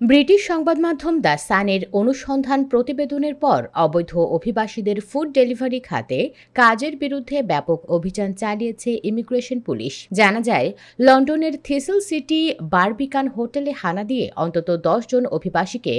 British সংবাদ মাধ্যম the সানের অনুসন্ধান প্রতিবেদনের পর অবৈধ অভিবাসীদের ফুড ডেলিভারি খাতে কাজের বিরুদ্ধে ব্যাপক অভিযান চালিয়েছে ইমিগ্রেশন পুলিশ। জানা যায়, লন্ডনের থিসল সিটি বারবিকান হোটেলে হানা দিয়ে অন্তত জন অভিবাসীকে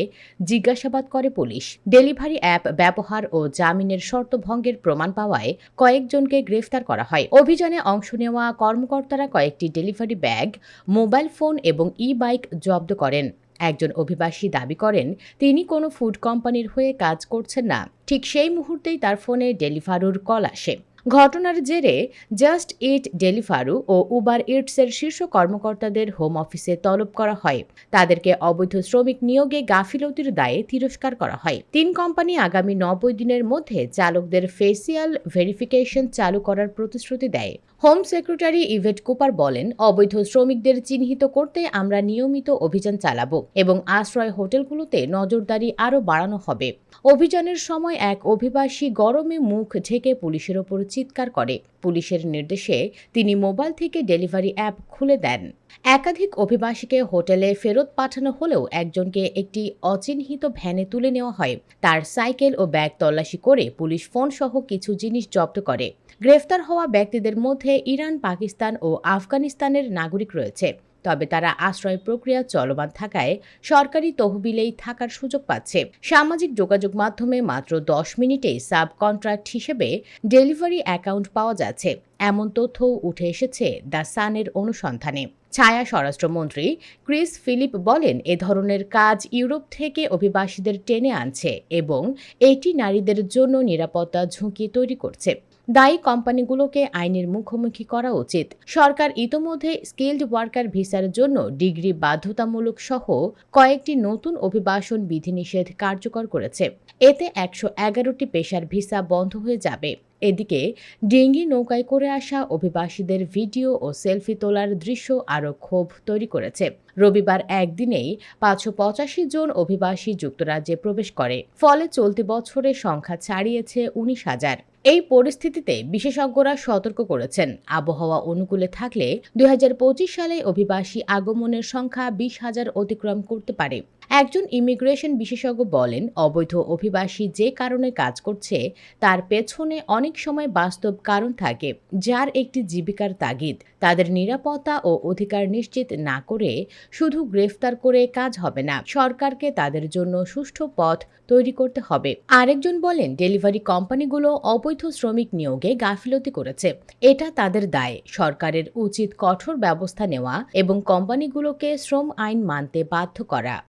জিজ্ঞাসাবাদ করে পুলিশ। ডেলিভারি অ্যাপ ব্যবহার ও জামিনের শর্ত ভঙ্গের প্রমাণ পাওয়ায় কয়েকজনকে গ্রেফতার করা হয়। অভিযানে অংশ নেওয়া কর্মকর্তারা কয়েকটি ডেলিভারি ব্যাগ, মোবাইল ফোন এবং ই বাইক জব্দ করেন। একজন অভিবাসী দাবি করেন, তিনি কোনো ফুড কোম্পানির হয়ে কাজ করছেন না। ঠিক সেই মুহূর্তেই তার ফোনে ডেলিভারুর কল আসে। ঘটনার জেরে জাস্ট ইট ডেলিভারু ও উবার ইটসের শীর্ষ কর্মকর্তাদের হোম অফিসে তলব করা হয়। তাদেরকে অবৈধ শ্রমিক নিয়োগে গাফিলতির দায়ে তিরস্কার করা হয়। তিন কোম্পানি আগামী নব্বই দিনের মধ্যে চালকদের ফেসিয়াল ভেরিফিকেশন চালু করার প্রতিশ্রুতি দেয়। হোম সেক্রেটারি ইভেট কুপার বলেন, অবৈধ শ্রমিকদের চিহ্নিত করতে আমরা নিয়মিত অভিযান চালাবো এবং আশ্রয় হোটেলগুলোতে নজরদারি আরও বাড়ানো হবে। অভিযানের সময় এক অভিবাসী গরমে মুখ ঢেকে পুলিশের ওপর চিৎকার করে। পুলিশের নির্দেশে তিনি মোবাইল থেকে ডেলিভারি অ্যাপ খুলে দেন। একাধিক অভিবাসীকে হোটেলে ফেরত পাঠানো হলেও একজনকে একটি অচিহ্নিত ভ্যানে তুলে নেওয়া হয়। তার সাইকেল ও ব্যাগ তল্লাশি করে পুলিশ ফোন সহ কিছু জিনিস জব্দ করে। গ্রেফতার হওয়া ব্যক্তিদের মধ্যে ইরান, পাকিস্তান ও আফগানিস্তানের নাগরিক রয়েছে। তবে তারা আশ্রয় প্রক্রিয়া চলমান থাকায় সরকারি তহবিলেই থাকার সুযোগ পাচ্ছে। সামাজিক যোগাযোগ মাধ্যমে মাত্র দশ মিনিটে সাব কন্ট্রাক্ট হিসেবে ডেলিভারি অ্যাকাউন্ট পাওয়া যাচ্ছে। এমন তথ্যও উঠে এসেছে দ্য সানের অনুসন্ধানে। ছায়া স্বরাষ্ট্রমন্ত্রী ক্রিস ফিলিপ বলেন, এ ধরনের কাজ ইউরোপ থেকে অভিবাসীদের টেনে আনছে এবং এটি নারীদের জন্য নিরাপত্তা ঝুঁকি তৈরি করছে। দায়ী কোম্পানিগুলোকে আইনের মুখোমুখি করা উচিত। সরকার ইতোমধ্যে স্কিল্ড ওয়ার্কার ভিসার জন্য ডিগ্রি বাধ্যতামূলক সহ কয়েকটি নতুন অভিবাসন বিধিনিষেধ কার্যকর করেছে। এতে একশো এগারোটি পেশার ভিসা বন্ধ হয়ে যাবে। এদিকে ডেঙ্গি নৌকায় করে আসা অভিবাসীদের ভিডিও ও সেলফি তোলার দৃশ্য আরও ক্ষোভ তৈরি করেছে। রবিবার একদিনেই পাঁচশো পঁচাশি জন অভিবাসী যুক্তরাজ্যে প্রবেশ করে। ফলে চলতি বছরের সংখ্যা ছাড়িয়েছে উনিশ হাজার। এই পরিস্থিতিতে বিশেষজ্ঞরা সতর্ক করেছেন। আবহাওয়া অনুকূলে থাকলে দুই সালে অভিবাসী আগমনের সংখ্যা বিশ হাজার অতিক্রম করতে পারে। একজন ইমিগ্রেশন বিশেষজ্ঞ বলেন, অবৈধ অভিবাসী যে কারণে কাজ করছে, তার পেছনে অনেক সময় বাস্তব কারণ থাকে, যার একটি জীবিকার তাগিদ। তাদের নিরাপত্তা ও অধিকার নিশ্চিত না করে শুধু গ্রেফতার করে কাজ হবে না, সরকারকে তাদের জন্য সুষ্ঠু পথ তৈরি করতে হবে। আরেকজন বলেন, ডেলিভারি কোম্পানিগুলো অবৈধ শ্রমিক নিয়োগে গাফিলতি করেছে। এটা তাদের দায়। সরকারের উচিত কঠোর ব্যবস্থা নেওয়া এবং কোম্পানিগুলোকে শ্রম আইন মানতে বাধ্য করা।